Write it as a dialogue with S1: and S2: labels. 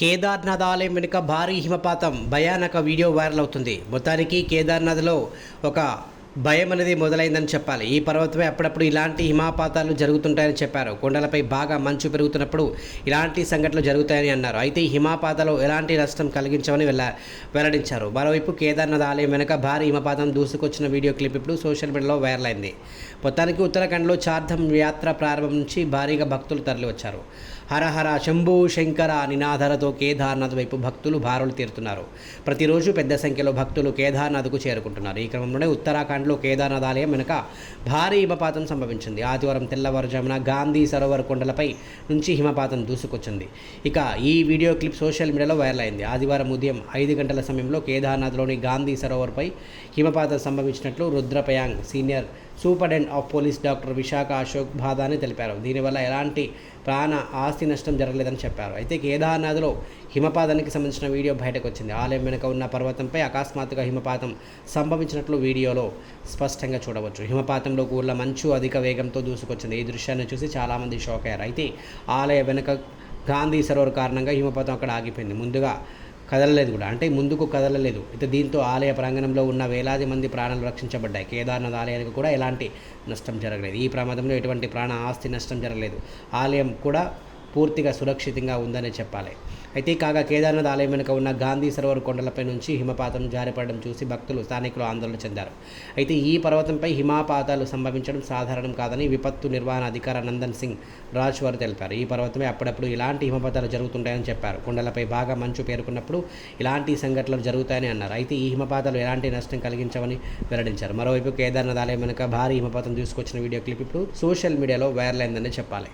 S1: కేదార్నాథ్ ఆలయం వెనుక భారీ హిమపాతం భయానక వీడియో వైరల్ అవుతుంది. మొత్తానికి కేదార్నాథ్లో ఒక భయం అనేది మొదలైందని చెప్పాలి. ఈ పర్వతమే అప్పుడప్పుడు ఇలాంటి హిమపాతాలు జరుగుతుంటాయని చెప్పారు. కొండలపై బాగా మంచు పెరుగుతున్నప్పుడు ఇలాంటి సంఘటనలు జరుగుతాయని అన్నారు. అయితే ఈ హిమాపాతాలు ఎలాంటి నష్టం కలిగించమని వెళ్ళ వెల్లడించారు. మరోవైపు కేదార్నాథ్ ఆలయం వెనుక భారీ హిమపాతం దూసుకొచ్చిన వీడియో క్లిప్ ఇప్పుడు సోషల్ మీడియాలో వైరల్ అయింది. మొత్తానికి ఉత్తరాఖండ్లో చార్ధం యాత్ర ప్రారంభం నుంచి భారీగా భక్తులు తరలివచ్చారు. హర హర శంభు శంకర నినాధరతో కేదార్నాథ్ వైపు భక్తులు భారులు తీరుతున్నారు. ప్రతిరోజు పెద్ద సంఖ్యలో భక్తులు కేదార్నాథ్కు చేరుకుంటున్నారు. ఈ క్రమంలోనే ఉత్తరాఖండ్ ఉత్తరాఖండ్లో కేదార్నాథ్ ఆలయం వెనుక భారీ హిమపాతం సంభవించింది. ఆదివారం తెల్లవారుజామున గాంధీ సరోవర్ కొండలపై నుంచి హిమపాతం దూసుకొచ్చింది. ఇక ఈ వీడియో క్లిప్ సోషల్ మీడియాలో వైరల్ అయింది. ఆదివారం ఉదయం ఐదు గంటల సమయంలో కేదార్నాథ్లోని గాంధీ సరోవర్పై హిమపాతం సంభవించినట్లు Rudraprayag senior superintendent of police doctor Vishakha Ashok Bhadane తెలిపారు. దీనివల్ల ఎలాంటి ప్రాణ ఆస్తి నష్టం జరగలేదని చెప్పారు. అయితే కేదార్నాథ్లో హిమపాతానికి సంబంధించిన వీడియో బయటకు వచ్చింది. ఆలయం వెనుక ఉన్న పర్వతంపై అకస్మాత్తుగా హిమపాతం సంభవించినట్లు వీడియోలో స్పష్టంగా చూడవచ్చు. హిమపాతంలో కూర్ల మంచు అధిక వేగంతో దూసుకొచ్చింది. ఈ దృశ్యాన్ని చూసి చాలామంది షాక్ అయ్యారు. అయితే ఆలయ వెనుక గాంధీ సరోవర్ కారణంగా హిమపాతం అక్కడ ఆగిపోయింది. ముందుగా కదలలేదు కూడా. అంటే ముందుకు కదలలేదు. అయితే దీంతో ఆలయ ప్రాంగణంలో ఉన్న వేలాది మంది ప్రాణాలు రక్షించబడ్డాయి. కేదార్నాథ్ ఆలయానికి కూడా ఎలాంటి నష్టం జరగలేదు. ఈ ప్రమాదంలో ఎటువంటి ప్రాణ ఆస్తి నష్టం జరగలేదు. ఆలయం కూడా పూర్తిగా సురక్షితంగా ఉందని చెప్పాలి. అయితే కాగా కేదార్నాథ్ ఆలయం వెనుక ఉన్న గాంధీ సరోవర్ కొండలపై నుంచి హిమపాతం జారిపడడం చూసి భక్తులు స్థానికులు ఆందోళన చెందారు. అయితే ఈ పర్వతంపై హిమపాతాలు సంభవించడం సాధారణం కాదని విపత్తు నిర్వహణ అధికారి నందన్ సింగ్ రాజ్ తెలిపారు. ఈ పర్వతమే అప్పుడప్పుడు ఇలాంటి హిమపాతాలు జరుగుతుంటాయని చెప్పారు. కొండలపై బాగా మంచు పేరుకున్నప్పుడు ఇలాంటి సంఘటనలు జరుగుతాయని అన్నారు. అయితే ఈ హిమపాతాలు ఎలాంటి నష్టం కలిగించవని వెల్లడించారు. మరోవైపు కేదార్నాథ్ ఆలయం వెనుక భారీ హిమపాతం తీసుకొచ్చిన వీడియో క్లిప్ ఇప్పుడు సోషల్ మీడియాలో వైరల్ అయిందని చెప్పాలి.